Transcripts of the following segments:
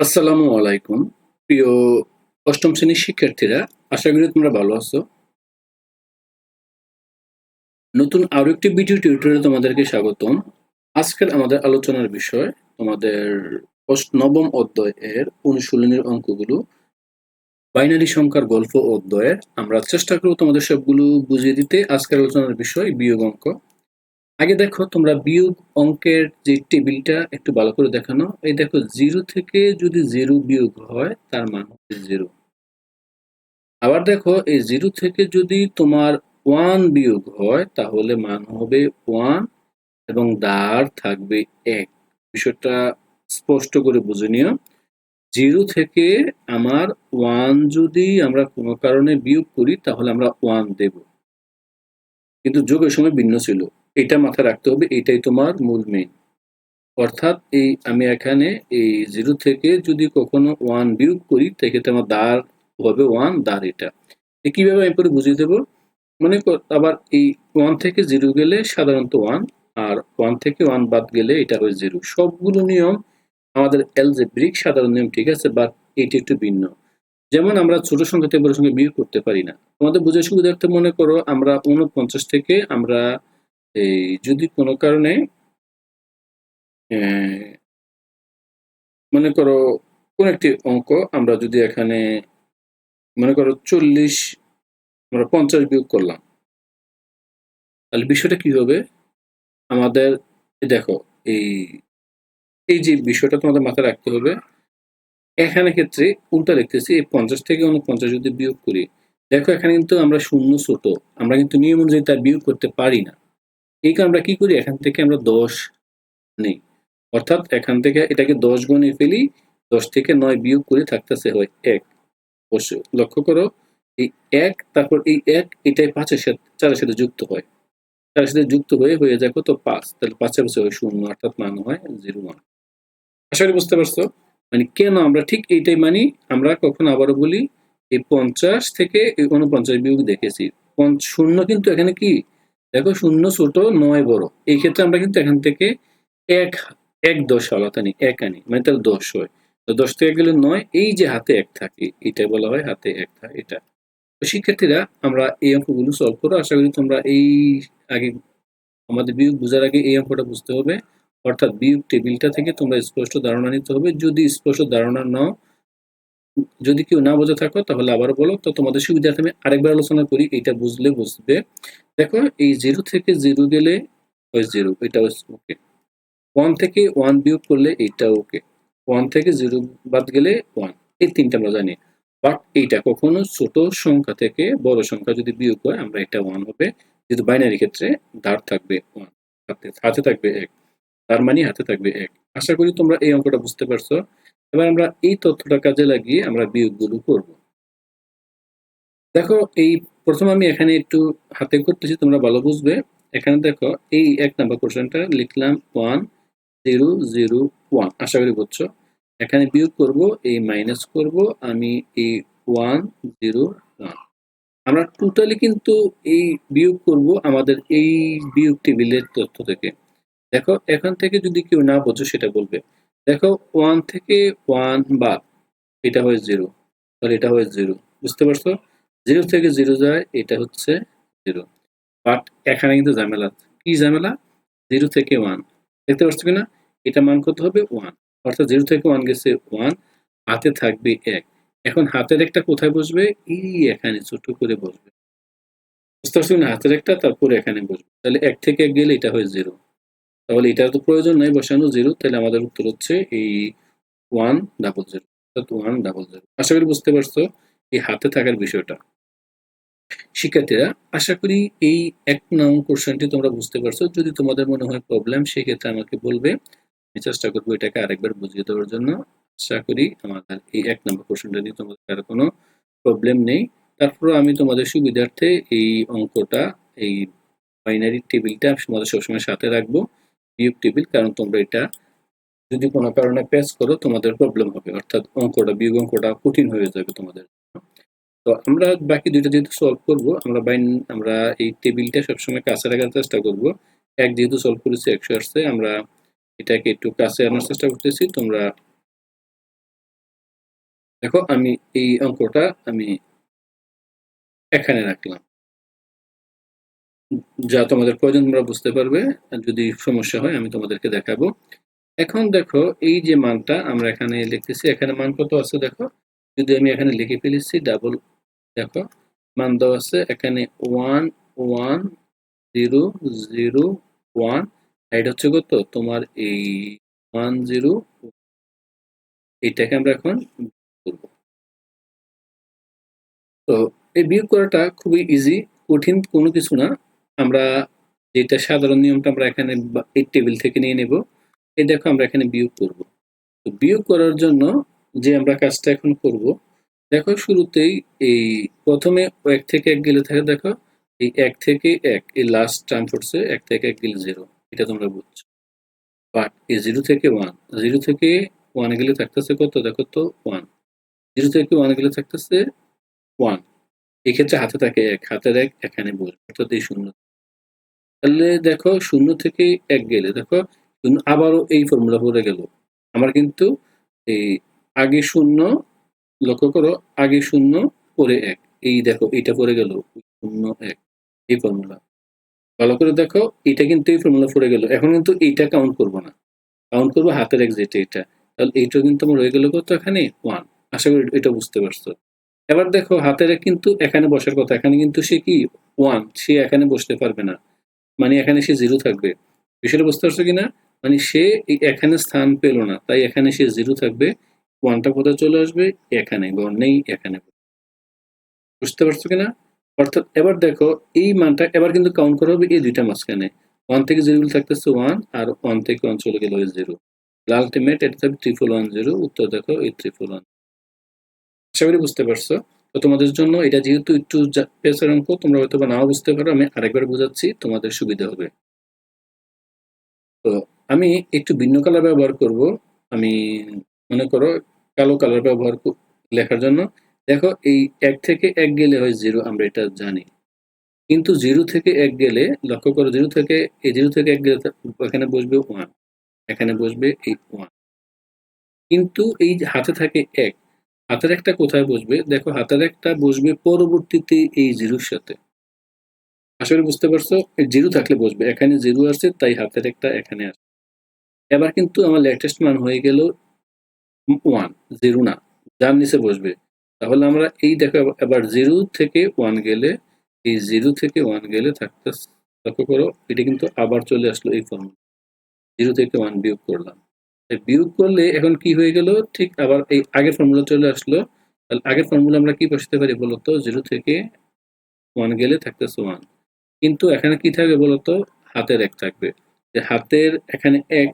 আসসালামু আলাইকুম। প্রিয় অষ্টম শ্রেণির শিক্ষার্থীরা, আশা করি তোমরা ভালো আছো। নতুন আরও একটি ভিডিও টিউটোরিয়ালে তোমাদেরকে স্বাগতম। আজকের আমাদের আলোচনার বিষয় তোমাদের নবম অধ্যায় এর অনুশীলনের অঙ্কগুলো। বাইনারি সংখ্যার গল্প অধ্যায়ের। আমরা চেষ্টা করব তোমাদের সবগুলো বুঝিয়ে দিতে। আজকের আলোচনার বিষয় বিয়োগ অঙ্ক। আগে দেখো তোমরা বিয়োগ অঙ্কের যে টেবিলটা একটু ভালো করে দেখানো। এই দেখো জিরো থেকে যদি জিরো বিয়োগ হয়, তার মান হচ্ছে জিরো। আবার দেখো এই জিরো থেকে যদি তোমার ওয়ান বিয়োগ হয়, তাহলে মান হবে ওয়ান এবং দাঁড় থাকবে এক। বিষয়টা স্পষ্ট করে বুঝে নিও। জিরো থেকে আমার ওয়ান যদি আমরা কোনো কারণে বিয়োগ করি, তাহলে আমরা ওয়ান দেব। কিন্তু যোগের সময় ভিন্ন ছিল। এটা মাথায় রাখতে হবে, এটাই তোমার মূল মেইন অর্থাৎ এই আমি এখানে এই জিরো থেকে যদি কখনো ওয়ান বিয়োগ করি, সেক্ষেত্রে আমার দাঁড় হবে ওয়ান দাঁড় এটা। কীভাবে আমি পরে বুঝিয়ে দেবো? মনে কর, আবার এই ওয়ান থেকে জিরো গেলে সাধারণত ওয়ান আর ওয়ান থেকে ওয়ান বাদ গেলে এটা হয় জিরো সবগুলো নিয়ম, আমাদের এলজেব্রিক সাধারণ নিয়ম, ঠিক আছে? বাট এটি একটু ভিন্ন। যেমন আমরা ছোট সংখ্যা থেকে বড় সংখ্যা বিয়োগ করতে পারি না। তোমাদের বোঝার সুবিধার্থে মনে করো, আমরা উনপঞ্চাশ থেকে আমরা এই যদি কোনো কারণে মনে করো কোন একটি অঙ্ক আমরা যদি এখানে, মনে করো চল্লিশ, আমরা পঞ্চাশ বিয়োগ করলাম, তাহলে বিষয়টা কি হবে? আমাদের দেখো, এই এই যে বিষয়টা তোমাদের মাথায় রাখতে হবে, এখানে ক্ষেত্রে উল্টা লিখতেছি, এই পঞ্চাশ থেকে উনপঞ্চাশ যদি বিয়োগ করি, দেখো এখানে কিন্তু আমরা শূন্য ছোট, আমরা কিন্তু নিয়ম অনুযায়ী তার বিয়োগ করতে পারি না। এই কারণে আমরা কি করি? এখান থেকে আমরা দশ নেই। অর্থাৎ এখান থেকে এটাকে দশ গুণে ফেলি, দশ থেকে নয় বিয়োগ করে থাকতেছে হয় এক। অবশ্যই লক্ষ্য করো, এই এক, তারপর এই এক, এটাই পাঁচের সাথে, চারের সাথে যুক্ত হয়। চারের সাথে যুক্ত হয়ে হয়ে যায় কত? পাঁচ। তাহলে পাঁচের বছর হয় শূন্য, অর্থাৎ মান হয় জিরো ওয়ান। আশা করি বুঝতে পারছ? মানে কেন আমরা ঠিক এইটাই মানি? আমরা কখন আবারও বলি, এই পঞ্চাশ থেকে এই উনপঞ্চাশ বিয়োগ দেখেছি। শূন্য কিন্তু এখানে কি? দেখো শূন্য, ছোট, নয়, বড়। এই ক্ষেত্রে আমরা কিন্তু এখান থেকে এক এক দশ আলাদা আনি এক আনি। মানে তাহলে দশ হয়। তো দশ থেকে গেলে নয়, এই যে হাতে এক থাকে, এটা বলা হয় হাতে এক থাকে, এটা। তো শিক্ষার্থীরা, আমরা এই অঙ্কগুলো সলভ করো। আশা করি তোমরা এই আগে আমাদের বিয়োগ বোঝার আগে এই অঙ্কটা বুঝতে হবে। অর্থাৎ বিয়োগ টেবিলটা থেকে তোমরা স্পষ্ট ধারণা নিতে হবে। যদি স্পষ্ট ধারণা নাও যদি কেউ না বোঝা থাকো, তাহলে আবার বলো। তো তোমাদের সুবিধার্থে আমি আরেকবার আলোচনা করি এটা বুঝলে বুঝবে। দেখো, এই জিরো থেকে জিরো গেলে জিরো এটা ওকে ওয়ান থেকে ওয়ান বিয়োগ করলে এইটা ওকে ওয়ান থেকে জিরো বাদ গেলে ওয়ান এই তিনটা আমরা জানি। বাট এইটা কখনো ছোট সংখ্যা থেকে বড় সংখ্যা যদি বিয়োগ হয়, আমরা এটা ওয়ান হবে। যেহেতু বাইনারি ক্ষেত্রে দাঁড় থাকবে ওয়ান হাতে থাকবে এক, তার মানে হাতে থাকবে এক। আশা করি তোমরা এই অঙ্কটা বুঝতে পারছ। এবার আমরা এই তথ্যটা কাজে লাগিয়ে আমরা বিয়োগগুলো করব। দেখো, এই প্রথম আমি এখানে একটু হাতে করতেছি, তোমরা ভালো বুঝবে। এখানে দেখো, এই এক নাম্বার কোশ্চেনটা লিখলাম ওয়ান জিরো জিরো ওয়ান আশা করি বুঝছ? এখানে বিয়োগ করব, এই মাইনাস করব, আমি এই ওয়ান জিরো ওয়ান আমরা টোটালি কিন্তু এই বিয়োগ করব আমাদের এই বিয়োগ টেবিলের তথ্য থেকে। দেখো, এখান থেকে যদি কেউ না বোঝো, সেটা বলবে। দেখো ওয়ান থেকে ওয়ান বা এটা হয় জিরো তাহলে এটা হয় জিরো বুঝতে পারছ? জিরো থেকে জিরো যায়, এটা হচ্ছে জিরো বাট এখানে কিন্তু ঝামেলা, কি ঝামেলা? জিরো থেকে ওয়ান দেখতে পাচ্ছ কিনা? এটা মান কত হবে? ওয়ান অর্থাৎ জিরো থেকে ওয়ান গেছে ওয়ান হাতে থাকবে এক। এখন হাতের একটা কোথায় বসবে? এই এখানে, ছোট করে বসবে। বুঝতে পারছ না হাতের একটা, তারপরে এখানে বসবে। তাহলে এক থেকে এক গেলে এটা হয় জিরো তাহলে এটার তো প্রয়োজন নাই, বসানো জিরো তাহলে আমাদের উত্তর হচ্ছে এই one double zero one double zero আশা করি বুঝতে পারছ এই হাতে থাকার বিষয়টা। শিক্ষার্থীরা, আশা করি এই এক নং কোশ্চেনটি তোমরা বুঝতে পারছ। যদি তোমাদের মনে হয় প্রবলেম সেক্ষেত্রে আমাকে বলবে। আমি চেষ্টা করব এটাকে আরেকবার বুঝিয়ে দেওয়ার জন্য। আশা করি আমাদের এই এক নম্বর কোশ্চেনটা নিয়ে তোমাদের আর কোনো প্রবলেম নেই। তারপর আমি তোমাদের সুবিধার্থে এই অঙ্কটা, এই বাইনারি টেবিলটা তোমাদের সবসময় সাথে রাখব। বিয়োগ টেবিল, কারণ তোমরা এটা যদি কোনো কারণে প্যাচ করো, তোমাদের প্রবলেম হবে। অর্থাৎ অঙ্কটা, বিয়োগ অঙ্কটা কঠিন হয়ে যাবে তোমাদের তো আমরা বাকি দুইটা যেহেতু সলভ করব, আমরা বাইন আমরা এই টেবিলটা সবসময় কাছে রাখার চেষ্টা করব। এক যেহেতু সলভ করেছি, একশো আসছে, আমরা এটাকে একটু কাছে আনার চেষ্টা করতেছি। তোমরা দেখো, আমি এই অঙ্কটা আমি এখানে রাখলাম। যা তোমাদের প্রয়োজন, তোমরা বুঝতে পারবে। যদি সমস্যা হয়, আমি তোমাদেরকে দেখাবো। এখন দেখো, এই যে মানটা আমরা এখানে লিখতেছি, এখানে মান কত আছে দেখো? যদি আমি এখানে লিখে ফেলেছি ডাবল দেখো, মান দেওয়া আছে, এখানে one one zero zero one এটা হচ্ছে কত? তোমার এই ওয়ান জিরো এইটাকে আমরা এখন করব। তো এই বিয়োগ করাটা খুবই ইজি কঠিন কোনো কিছু না। আমরা যেটা সাধারণ নিয়মটা আমরা এখানে এই টেবিল থেকে নিয়ে নেব। এই দেখো আমরা এখানে বিয়োগ করব। তো বিয়োগ করার জন্য যে আমরা কাজটা এখন করব, দেখো শুরুতেই এই প্রথমে এক থেকে এক গেলে থাকে, দেখো, এই এক থেকে এক, এই লাস্ট টার্ম পড়ছে এক থেকে এক গেলে জিরো এটা তোমরা বুঝছ। বাট এই জিরো থেকে ওয়ান জিরো থেকে ওয়ান গেলে থাকতেছে কত? দেখো তো ওয়ান জিরো থেকে ওয়ান গেলে থাকতেছে ওয়ান এক্ষেত্রে হাতে থাকে এক, হাতের এক, এখানে বসবে। অর্থাৎ এই শূন্য। তাহলে দেখো শূন্য থেকে এক গেলে, দেখো শূন্য আবারও এই ফর্মুলা পড়ে গেল। আমার কিন্তু এই আগে শূন্য লক্ষ্য করো, আগে শূন্য, পরে এক। এই দেখো, এটা পড়ে গেল, শূন্য এক, এই ফর্মুলা ভালো করে দেখো, এটা কিন্তু এই ফর্মুলা পড়ে গেল। এখন কিন্তু এইটা কাউন্ট করব না। কাউন্ট করব হাতের এক যেটা এটা। তাহলে এইটা কিন্তু আমার হয়ে গেল কত এখানে? ওয়ান আশা করি এটা বুঝতে পারছ। এবার দেখো, হাতের কিন্তু এখানে বসার কথা। এখানে কিন্তু সে কি? ওয়ান সে এখানে বসতে পারবে না। মানে এখানে সে জিরো থাকবে। বিষয়টা বুঝতে পারছ কিনা? মানে সে এখানে স্থান পেল না, তাই এখানে সে জিরো থাকবে। ওয়ানটা কোথায় চলে আসবে? এখানে, গড় নেই, এখানে। বুঝতে পারছ কিনা? অর্থাৎ এবার দেখো, এই মানটা এবার কিন্তু কাউন্ট করা হবে এই দুইটা মাঝখানে। ওয়ান থেকে জিরো থাকতেছে ওয়ান আর ওয়ান থেকে ওয়ান চলে গেল ওই জিরো আলটিমেট এটা থাকবে ট্রিপল ওয়ান জিরো উত্তর দেখো, এই ট্রিপল ওয়ান আশা করি বুঝতে পারছ। তো তোমাদের জন্য এটা যেহেতু একটু পেসের অঙ্ক তোমরা হয়তো বা নাও বুঝতে পারো, আমি আরেকবার বোঝাচ্ছি, তোমাদের সুবিধা হবে। তো আমি একটু ভিন্ন কালার ব্যবহার করব। আমি মনে করো কালো কালার ব্যবহার লেখার জন্য। দেখো এই এক থেকে এক গেলে হয় জিরো আমরা এটা জানি। কিন্তু জিরো থেকে এক গেলে, লক্ষ্য করো জিরো থেকে, এই জিরো থেকে এক গেলে এখানে বসবে ওয়ান এখানে বসবে এই ওয়ান কিন্তু এই হাতে থাকে এক হাতের একটা কোথায় বসবে? দেখো, হাতের একটা বসবে পরবর্তীতে এই জিরোর সাথে। আসলে বুঝতে পারছ? জিরো থাকলে বসবে। এখানে জিরো আছে তাই হাতের একটা এখানে আসে এবার কিন্তু আমার লেটেস্ট মান হয়ে গেল ওয়ান, জিরো না। যার নিচে বসবে। তাহলে আমরা এই দেখো এবার- জিরো থেকে ওয়ান গেলে, এই জিরো থেকে ওয়ান গেলে থাকতে লক্ষ্য করো, এটা কিন্তু আবার চলে আসলো এই ফর্মুলা জিরো থেকে ওয়ান বিয়োগ করলাম। বিয়োগ করলে এখন কি হয়ে গেল? ঠিক আবার এই আগের ফর্মুলা চলে আসলো। তাহলে আগের ফর্মুলা আমরা কি বসাতে পারি বলতো জিরো থেকে ওয়ান গেলে থাকতেছে ওয়ান কিন্তু এখানে কি থাকবে বলতো হাতের এক থাকবে। যে হাতের এখানে এক,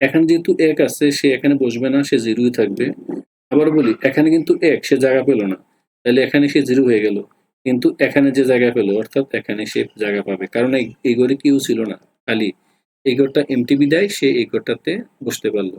এখানে যেহেতু এক আছে, সে এখানে বসবে না, সে জিরোই থাকবে। আবার বলি, এখানে কিন্তু এক, সে জায়গা পেল না। তাহলে এখানে সে জিরো হয়ে গেল। কিন্তু এখানে যে জায়গা পেল, অর্থাৎ এখানে সে জায়গা পাবে। কারণ এই ঘরে কেউ ছিল না, খালি। এই ঘরটা এমটিবি দেয়, সে এই ঘরটাতে বসতে পারল।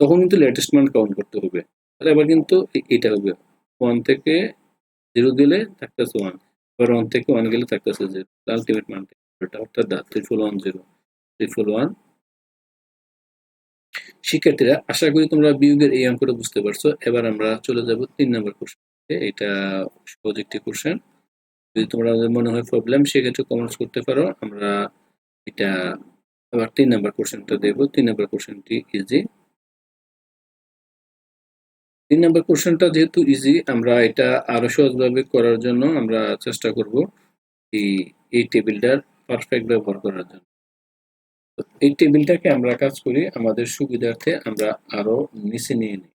তখন কিন্তু লেটেস্ট মান কাউন্ট করতে হবে। তাহলে আবার কিন্তু এটা হবে। ওয়ান থেকে জিরো দিলে থাকতেছে ওয়ান এবার ওয়ান থেকে ওয়ান গেলে থাকতেছে জিরো আলটিমেট মানটা অর্থাৎ ওয়ান জিরো ওয়ান শিক্ষার্থীরা, আশা করি তোমরা বিয়োগের এই অঙ্কটা বুঝতে পারছ। এবার আমরা চলে যাব তিন নম্বর কোশ্চেন এটা সহজ একটি কোশ্চেন যদি তোমরা মনে হয় প্রবলেম সেক্ষেত্রে কমেন্টস করতে পারো। আমরা এটা আবার তিন নম্বর কোশ্চেনটা দেব তিন নম্বর কোশ্চেনটি ইজি তিন নম্বর কোশ্চেনটা যেহেতু ইজি আমরা এটা আরও সহজভাবে করার জন্য আমরা চেষ্টা করব এই এই টেবিলটার পারফেক্ট ব্যবহার করার জন্য। এই টেবিলটাকে আমরা কাজ করি, আমাদের সুবিধার্থে আমরা আরও নিচে নিয়ে নিই।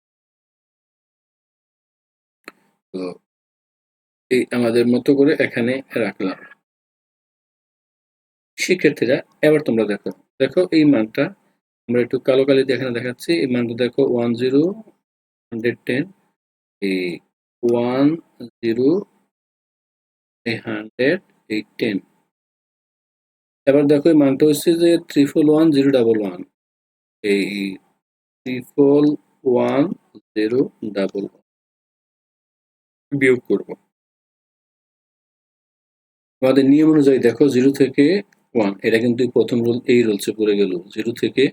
তো এই আমাদের মতো করে এখানে রাখলাম। শিক্ষার্থীরা, এবার তোমরা দেখো। দেখো, এই মানটা আমরা একটু কালো কালি এখানে দেখাচ্ছি। এই মানটা দেখো ওয়ান জিরো হান্ড্রেড টেন এই ওয়ান জিরো এই হান্ড্রেড এই টেন এবার দেখো, এই মানটা হচ্ছে যে triple one zero double one এই triple one zero double one বিয়োগ করব। আমাদের নিয়ম অনুযায়ী দেখো জিরো থেকে ওয়ান এটা কিন্তু প্রথম রোল এই রোলসে পড়ে গেল। জিরো থেকে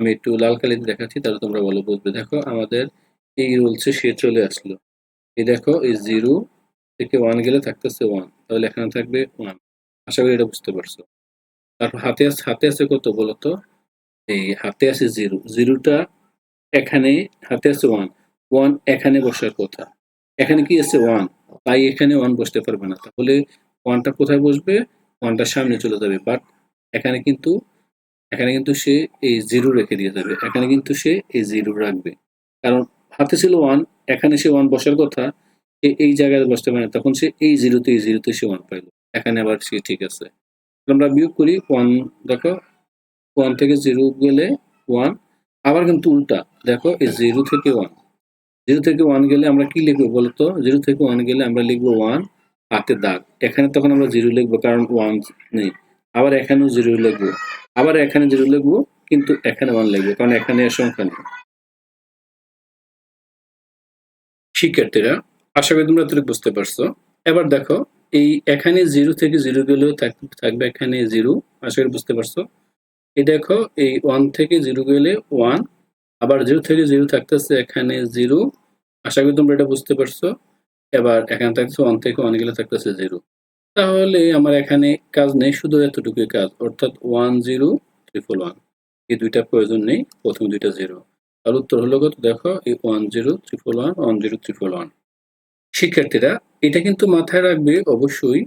আমি একটু লাল কালিতে দেখাচ্ছি, তাহলে তোমরা ভালো বুঝবে। দেখো, আমাদের এই রোলসে সে চলে আসলো। এই দেখো, এই জিরো থেকে ওয়ান গেলে থাকতেছে ওয়ান তাহলে এখানে থাকবে ওয়ান আশা করি এটা বুঝতে পারছ। তারপর হাতে আছে হাতে আছে কত বলতো? এই হাতে আছে জিরো জিরোটা এখানে, হাতে আছে ওয়ান ওয়ান এখানে বসার কথা। এখানে কি আছে ওয়ান তাই এখানে ওয়ান বসতে পারবে না। তাহলে ওয়ানটা কোথায় বসবে? ওয়ানটা সামনে চলে যাবে বাট এখানে কিন্তু এখানে কিন্তু সে এই জিরো রেখে দিয়ে যাবে, এখানে কিন্তু সে এই জিরো রাখবে। কারণ হাতে ছিল ওয়ান এখানে সে ওয়ান বসার কথা, সে এই জায়গায় বসতে পারে তখন সে এই জিরোতে এই জিরোতে সে ওয়ান পাইলো। এখানে আবার সে ঠিক আছে। আমরা বিয়োগ করি ওয়ান দেখো ওয়ান থেকে জিরো গেলে ওয়ান আবার কিন্তু উল্টা, দেখো, এই জিরো থেকে ওয়ান জিরো থেকে ওয়ান গেলে আমরা কি লিখব বলতো? জিরো থেকে ওয়ান গেলে আমরা লিখব ওয়ান হাতে দাগ। এখানে তখন আমরা জিরো লিখব, কারণ ওয়ান নেই। আবার এখানেও জিরো লিখব। আবার এখানে জিরো লিখব, কিন্তু এখানে ওয়ান লিখব, কারণ এখানে সংখ্যা নেই। শিক্ষার্থীরা, আশা করি তোমরা এতটুকু বুঝতে পারছ। এবার দেখো, এই এখানে জিরো থেকে জিরো গেলেও থাক- থাকবে এখানে জিরো, আশা করি বুঝতে পারছ। এই দেখো, এই ওয়ান থেকে জিরো গেলে ওয়ান আবার জিরো থেকে জিরো থাকতেছে এখানে জিরো। আশা করি তোমরা এটা বুঝতে পারছ। এবার এখানে থাকতেছে ওয়ান থেকে ওয়ান গেলে থাকতেছে জিরো তাহলে আমার এখানে কাজ নেই, শুধু এতটুকুই কাজ, অর্থাৎ ওয়ান জিরো ট্রিপল ওয়ান এই দুইটা প্রয়োজন নেই, প্রথম দুইটা জিরো আর উত্তর হলো কত? দেখো, এই one zero triple one one zero triple one শিক্ষার্থীরা, এটা কিন্তু মাথায় রাখবে অবশ্যই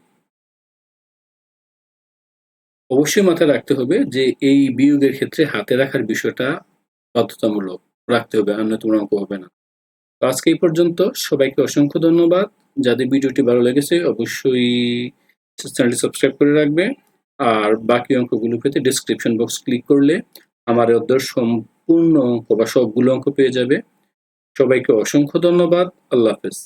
অবশ্যই মাথায় রাখতে হবে যে এই বিয়োগের ক্ষেত্রে হাতে রাখার বিষয়টা বাধ্যতামূলক। রাখতে হবে, আর তোমার অঙ্ক হবে না। তো আজকে এই পর্যন্ত। সবাইকে অসংখ্য ধন্যবাদ। যাদের ভিডিওটি ভালো লেগেছে, অবশ্যই চ্যানেলটি সাবস্ক্রাইব করে রাখবে। আর বাকি অঙ্কগুলো পেতে ডিসক্রিপশন বক্স ক্লিক করলে আমার অর্ধ সম্পূর্ণ অঙ্ক বা সবগুলো অঙ্ক পেয়ে যাবে। সবাইকে অসংখ্য ধন্যবাদ। আল্লাহ হাফেজ।